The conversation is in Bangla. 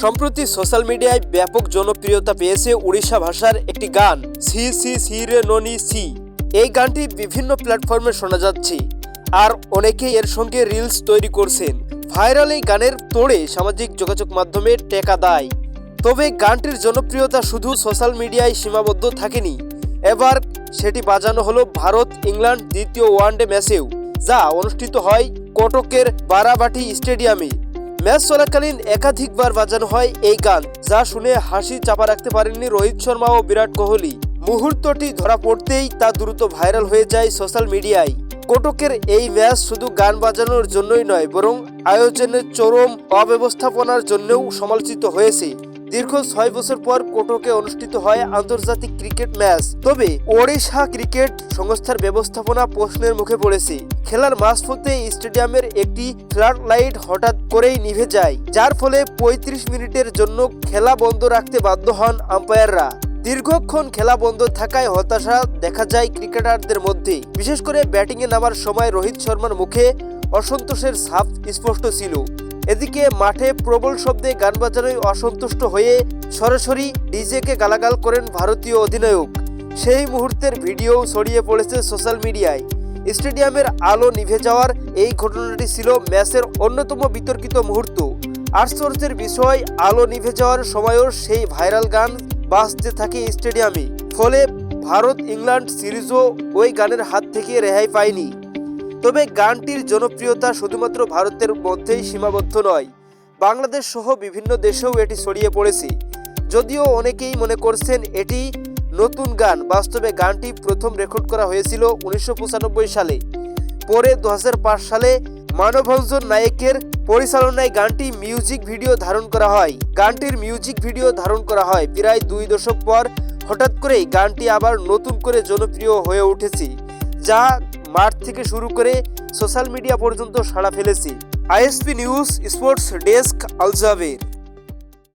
সম্প্রতি সোশ্যাল মিডিয়ায় ব্যাপক জনপ্রিয়তা পেয়েছে উড়িষ্যা ভাষার একটি গান সি সি সি রে ননি সি এই গানটি বিভিন্ন প্ল্যাটফর্মে শোনা যাচ্ছে, আর অনেকে এর সঙ্গে রিলস তৈরি করছেন। ভাইরাল এই গানের তোড়ে সামাজিক যোগাযোগ মাধ্যমে টেকা দেয়। তবে গানটির জনপ্রিয়তা শুধু সোশ্যাল মিডিয়ায় সীমাবদ্ধ থাকেনি। এবার সেটি বাজানো হলো ভারত, ইংল্যান্ড দ্বিতীয় ওয়ানডে ম্যাচেও, যা অনুষ্ঠিত হয় কটকের বারাবাটি স্টেডিয়ামে। ম্যাচ চলাকালীন একাধিকবার বাজানো হয় এই গান, যা শুনে হাসি চাপা রাখতে পারেননি রোহিত শর্মা ও বিরাট কোহলি। মুহূর্তটি ধরা পড়তেই তা দ্রুত ভাইরাল হয়ে যায় সোশ্যাল মিডিয়ায়। কটকের এই ম্যাচ শুধু গান বাজানোর জন্যই নয়, বরং আয়োজনের চরম অব্যবস্থাপনার জন্যও সমালোচিত হয়েছে। দীর্ঘ ছয় বছর পর কোটকে অনুষ্ঠিত হয় আন্তর্জাতিক ক্রিকেট ম্যাচ। তবে ওড়িশা ক্রিকেট সংস্থার ব্যবস্থাপনা প্রশ্নের মুখে পড়েছে। খেলার মাঝপথে স্টেডিয়ামের একটি ফ্লাড লাইট হঠাৎ করেই নিভে যায়, যার ফলে ৩৫ মিনিটের জন্য খেলা বন্ধ রাখতে বাধ্য হন আম্পায়াররা। দীর্ঘক্ষণ খেলা বন্ধ থাকায় হতাশা দেখা যায় ক্রিকেটারদের মধ্যে। বিশেষ করে ব্যাটিংয়ে নামার সময় রোহিত শর্মার মুখে অসন্তোষের ছাপ স্পষ্ট ছিল। এদিকে মাঠে প্রবল শব্দে গান বাজানোয় অসন্তুষ্ট হয়ে সরাসরি ডিজেকে গালাগাল করেন ভারতীয় অধিনায়ক। সেই মুহূর্তের ভিডিও ছড়িয়ে পড়েছে সোশ্যাল মিডিয়ায়। স্টেডিয়ামের আলো নিভে যাওয়ার এই ঘটনাটি ছিল ম্যাচের অন্যতম বিতর্কিত মুহূর্ত। আশ্চর্যের বিষয়, আলো নিভে যাওয়ার সময়ও সেই ভাইরাল গান বাজতে থাকে স্টেডিয়ামে। ফলে ভারত ইংল্যান্ড সিরিজও ওই গানের হাত থেকে রেহাই পায়নি। তবে গানটির জনপ্রিয়তা শুধুমাত্র ভারতের মধ্যেই সীমাবদ্ধ নয়, বাংলাদেশ সহ বিভিন্ন দেশেও এটি ছড়িয়ে পড়েছে। যদিও অনেকেই মনে করছেন এটি নতুন গান, বাস্তবে গানটি প্রথম রেকর্ড করা হয়েছিল উনিশশো পঁচানব্বই সালে। পরে দু হাজার পাঁচ সালে মানভঞ্জন নায়কের পরিচালনায় গানটি মিউজিক ভিডিও ধারণ করা হয়। গানটির মিউজিক ভিডিও ধারণ করা হয় প্রায় দুই দশক পর, হঠাৎ করেই গানটি আবার নতুন করে জনপ্রিয় হয়ে উঠেছে, যা মাঠ থেকে শুরু করে সোশ্যাল মিডিয়া পর্যন্ত সাড়া ফেলেছে। ISP news sports desk Aljaber